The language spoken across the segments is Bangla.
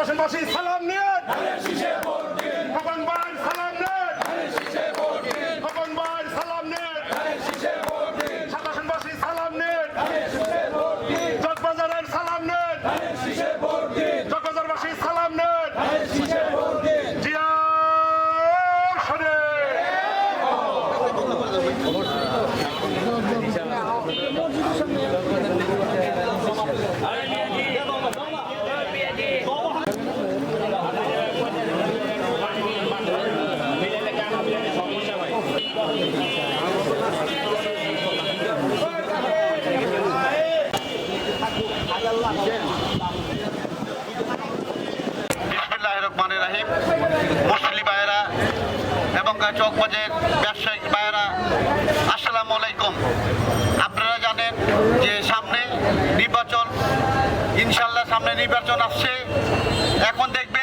পাশাপাশি সালাম। চকবাজের ব্যবসায়িক ভাইয়েরা, আসসালামু আলাইকুম। আপনারা জানেন যে সামনে নির্বাচন, ইনশাল্লাহ সামনে নির্বাচন আসছে। এখন দেখবে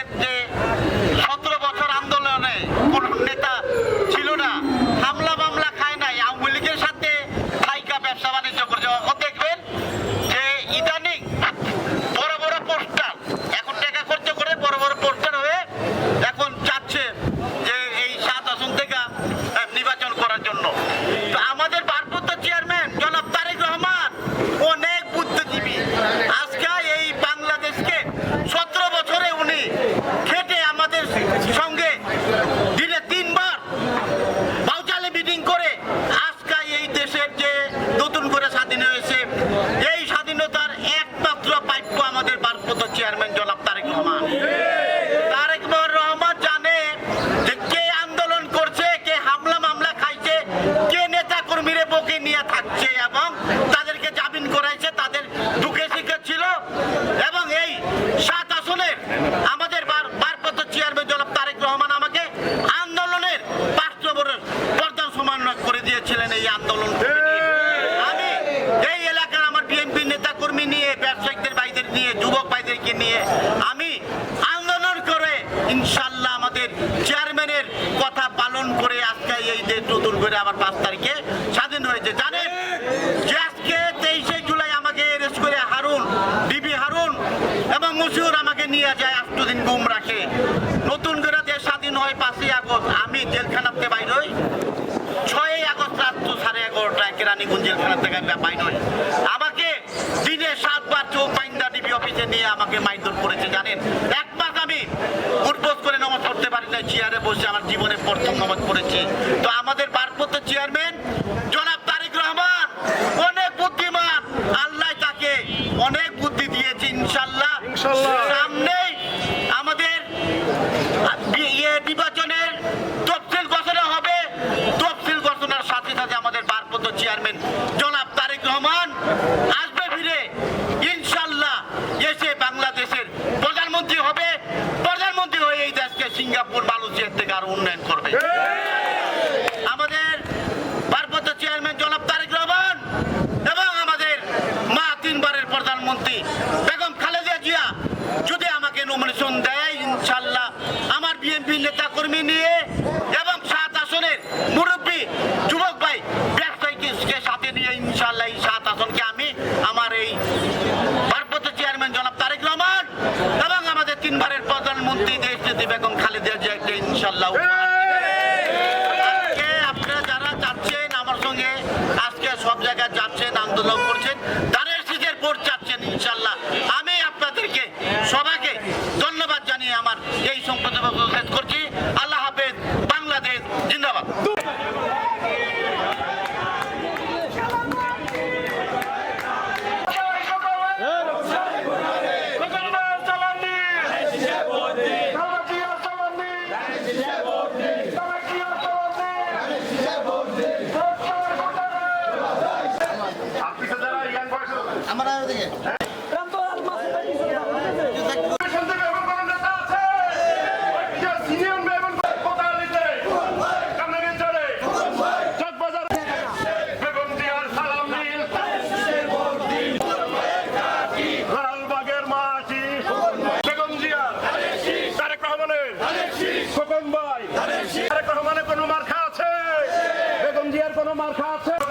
নিয়ে আমি আন্দোলন করে ইনশাল্লাহ আমাদের চেয়ারম্যানের কথা পালন করে আজকে এই যে নতুন করে আবার পাঁচ তারিখে স্বাধীন হয়েছে। জানেন যে আজকে তেইশে জুলাই আমাকে রেস্ট করে হারুন ডিবি হারুন এবং মুসিউর আমাকে নিয়ে যায় আষ্টদিন গুম রাখে। নতুন করে দেশ স্বাধীন হয় পাঁচই আগস্ট। আমি জেলখানাতে বাইর হই। ছয়ই আগস্ট রাত্র সাড়ে এগারোটায় কেরানীগঞ্জ জেলখানা থেকে বাইর হই। নিয়ে আমাকে মাইদর করেছে, জানেন? একবার আমি উঠবোধ করে নমাজ করতে পারি না চেয়ারে বসে আমার জীবনে প্রথম নমাজ পড়েছি। তো আমাদের পার্বত্য চেয়ারম্যান উন্নয়ন করবে। আমাদের পার্বত্য চেয়ারম্যান জনাব তারেক রহমান এবং আমাদের মা তিনবারের প্রধানমন্ত্রী বেগম খালেদা জিয়া, যদি আমাকে নমিনেশন দেয়, ইনশাল্লাহ আমার বিএনপি নেতা কর্মী নিয়ে Alhamdulillah. মার্কা আছে।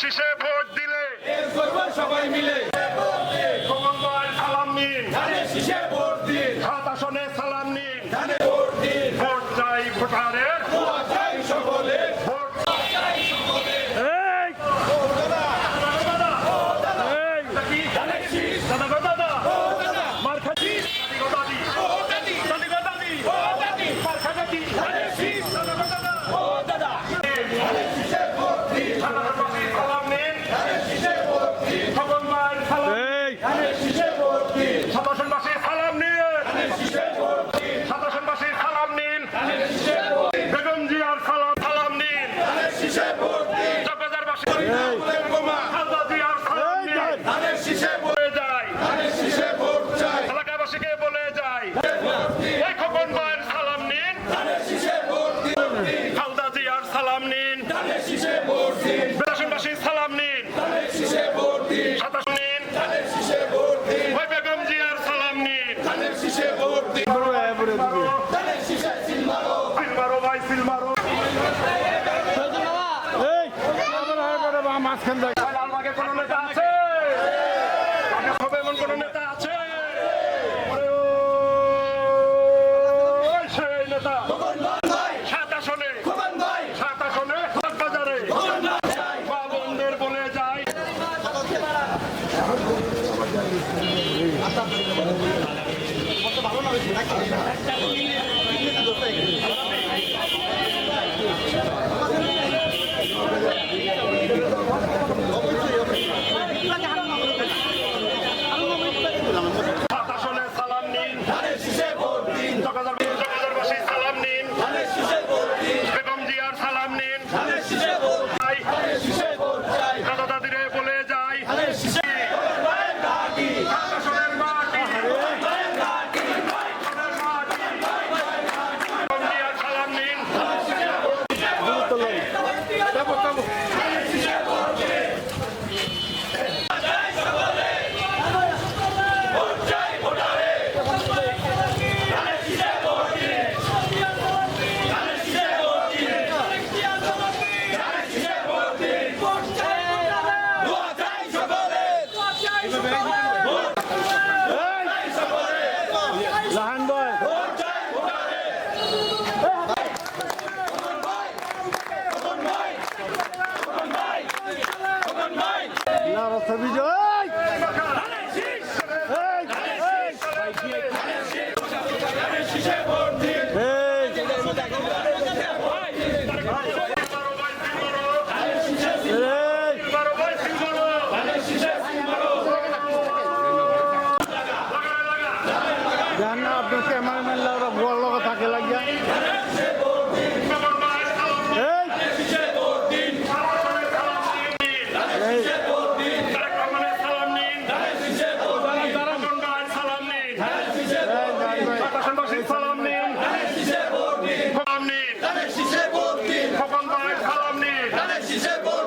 শীষে ভোট দিলে সবাই মিলে সালাম নিন। শীষে ভোট দিন। সাত আসনে লালবাগে কোনো নেতা আছে? হবে এমন কোনো নেতা আছে? বাজারে বাবনদের বলে যায় বিজয় আপনার ক্যামেরাম্যান লাগা বল że bo